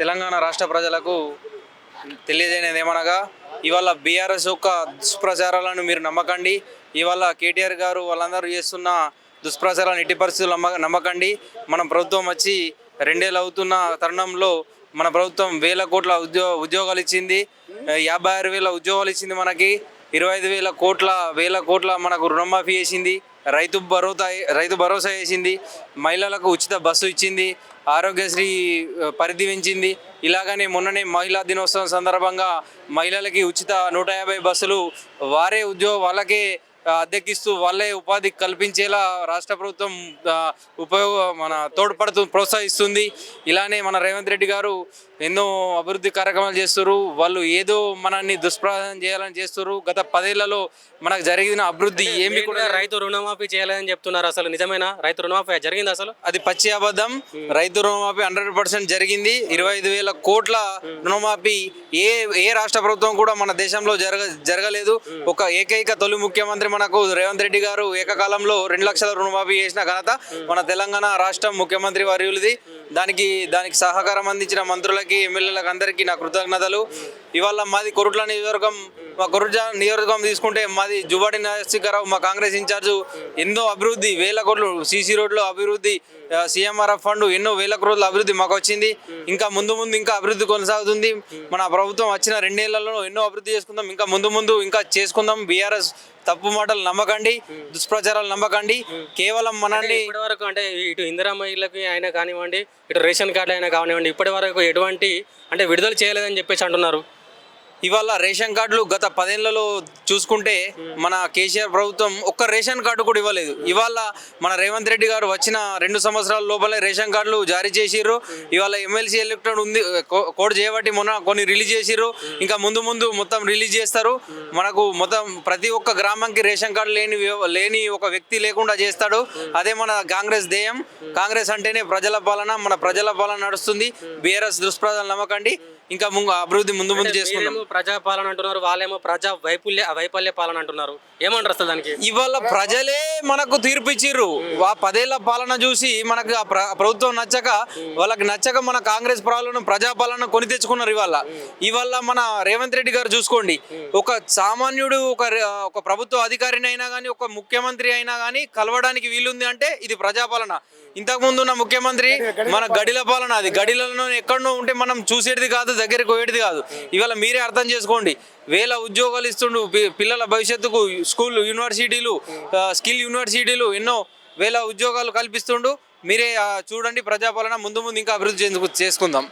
తెలంగాణ రాష్ట్ర ప్రజలకు తెలియజేయనేది ఏమనగా ఇవాళ బీఆర్ఎస్ యొక్క దుష్ప్రచారాలను మీరు నమ్మకండి ఇవాళ కేటీఆర్ గారు వాళ్ళందరూ చేస్తున్న దుష్ప్రచారాలను ఎట్టి పరిస్థితులు నమ్మ నమ్మకండి. మన ప్రభుత్వం వచ్చి రెండేళ్ళు అవుతున్న తరుణంలో మన ప్రభుత్వం వేల కోట్ల ఉద్యో ఉద్యోగాలు ఇచ్చింది. యాభై ఆరు వేల ఉద్యోగాలు ఇచ్చింది మనకి. ఇరవై ఐదు వేల కోట్ల వేల కోట్ల మనకు రుణమాఫీ చేసింది. రైతు భరోసా రైతు భరోసా వేసింది మహిళలకు ఉచిత బస్సు ఇచ్చింది. ఆరోగ్యశ్రీ పరిధి పెంచింది. ఇలాగనే మొన్ననే మహిళా దినోత్సవం సందర్భంగా మహిళలకి ఉచిత నూట యాభై బస్సులు వారే ఉద్యోగ వాళ్ళకే అద్దెకిస్తూ వాళ్ళే ఉపాధి కల్పించేలా రాష్ట్ర ప్రభుత్వం ఉపయోగ మన తోడ్పడుతూ ప్రోత్సహిస్తుంది. ఇలానే మన రేవంత్ రెడ్డి గారు ఎన్నో అభివృద్ధి కార్యక్రమాలు చేస్తారు వాళ్ళు ఏదో మనల్ని దుష్ప్రచారం చేయాలని చేస్తారు గత పదేళ్ళలో మనకు జరిగిన అభివృద్ధి ఏమి కూడా కూడా రైతు రుణమాఫీ చేయాలని చెప్తున్నారు అసలు. నిజమేనా? రైతు రుణమాఫీ జరిగింది అసలు? అది పచ్చి అబద్ధం. రైతు రుణమాఫీ హండ్రెడ్ పర్సెంట్ జరిగింది. ఇరవై ఐదు వేల కోట్ల రుణమాఫీ ఏ ఏ రాష్ట్ర ప్రభుత్వం కూడా మన దేశంలో జరగ జరగలేదు. ఒక ఏకైక తొలి ముఖ్యమంత్రి మనకు రేవంత్ రెడ్డి గారు ఏకకాలంలో రెండు లక్షల రుణమాఫీ చేసిన ఘనత మన తెలంగాణ రాష్ట్రం ముఖ్యమంత్రి వర్యులది. దానికి దానికి సహకారం అందించిన మంత్రులకి ఎమ్మెల్యేలకు అందరికీ నా కృతజ్ఞతలు. ఇవాళ మాది కొరుట్ల నియోజకవర్గం మా గురుజా నియోజకవర్గం తీసుకుంటే మాది జువాడి నరసింహారావు మా కాంగ్రెస్ ఇన్ఛార్జు ఎన్నో అభివృద్ధి వేల కోట్లు సీసీ రోడ్లు అభివృద్ధి సీఎంఆర్ఎఫ్ ఫండ్ ఎన్నో వేల కోట్ల అభివృద్ధి మాకు వచ్చింది. ఇంకా ముందు ముందు ఇంకా అభివృద్ధి కొనసాగుతుంది. మన ప్రభుత్వం వచ్చిన రెండేళ్ళలో ఎన్నో అభివృద్ధి చేసుకుందాం ఇంకా ముందు ముందు ఇంకా చేసుకుందాం. బీఆర్ఎస్ తప్పు మాటలు నమ్మకండి దుష్ప్రచారాలు నమ్మకండి. కేవలం మనల్ని ఇప్పటి వరకు అంటే ఇటు ఇందిరా మహిళలకు అయినా కానివ్వండి ఇటు రేషన్ కార్డు అయినా కానివ్వండి ఇప్పటి వరకు ఎటువంటి అంటే విడుదల చేయలేదని చెప్పేసి అంటున్నారు. ఇవాళ రేషన్ కార్డులు గత పదేళ్ళలో చూసుకుంటే మన కేసీఆర్ ప్రభుత్వం ఒక్క రేషన్ కార్డు కూడా ఇవ్వలేదు. ఇవాళ మన రేవంత్ రెడ్డి గారు వచ్చిన రెండు సంవత్సరాల లోపలే రేషన్ కార్డులు జారీ చేసిర్రు. ఇవాళ ఎమ్మెల్సీ ఎలక్ట్రాన్ ఉంది కో- కోడ్ చేయబట్టి మొన్న కొన్ని రిలీజ్ చేసిర్రు. ఇంకా ముందు ముందు మొత్తం రిలీజ్ చేస్తారు. మనకు మొత్తం ప్రతి ఒక్క గ్రామంకి రేషన్ కార్డు లేని లేని ఒక వ్యక్తి లేకుండా చేస్తాడు. అదే మన కాంగ్రెస్ ధ్యేయం కాంగ్రెస్ అంటేనే ప్రజల పాలన మన ప్రజల పాలన నడుస్తుంది. బీఆర్ఎస్ దుష్ప్రజలు నమ్మకండి. ఇంకా ముందు అభివృద్ధి ముందు ముందు చేసుకుందాం. మీరేమో ప్రజా పాలన అంటున్నారు వాళ్ళేమో ప్రజా వైపుల్య వైఫల్య పాలన అంటున్నారు. ఏమంటారు అసలు దానికి? ఇవాళ ప్రజలే మనకు తీర్పు ఇచ్చిర్రు. ఆ పదేళ్ళ పాలన చూసి మనకు ఆ ప్ర- ప్రభుత్వం నచ్చక వాళ్ళకి నచ్చక మన కాంగ్రెస్ పాలన ప్రజాపాలన కొని తెచ్చుకున్నారు ఇవాళ. ఇవాళ మన రేవంత్ రెడ్డి గారు చూసుకోండి. ఒక సామాన్యుడు ఒక ఒక ప్రభుత్వ అధికారిని అయినా కానీ ఒక ముఖ్యమంత్రి అయినా కానీ కలవడానికి వీలుంది అంటే ఇది ప్రజాపాలన. ఇంతకు ముందు ఉన్న ముఖ్యమంత్రి మన గడిల పాలన అది. గడిలలో ఎక్కడో ఉంటే మనం చూసేది కాదు దగ్గరికి పోయేది కాదు. ఇవాళ మీరే అర్థం చేసుకోండి. వేల ఉద్యోగాలు ఇస్తుండు పిల్లల భవిష్యత్తుకు స్కూల్ యూనివర్సిటీలు స్కిల్ యూనివర్సిటీలు ఎన్నో వేల ఉద్యోగాలు కల్పిస్తుండు. మీరే చూడండి ప్రజాపాలన ముందు ముందు ఇంకా అభివృద్ధి చెందుకు చేసుకుందాం.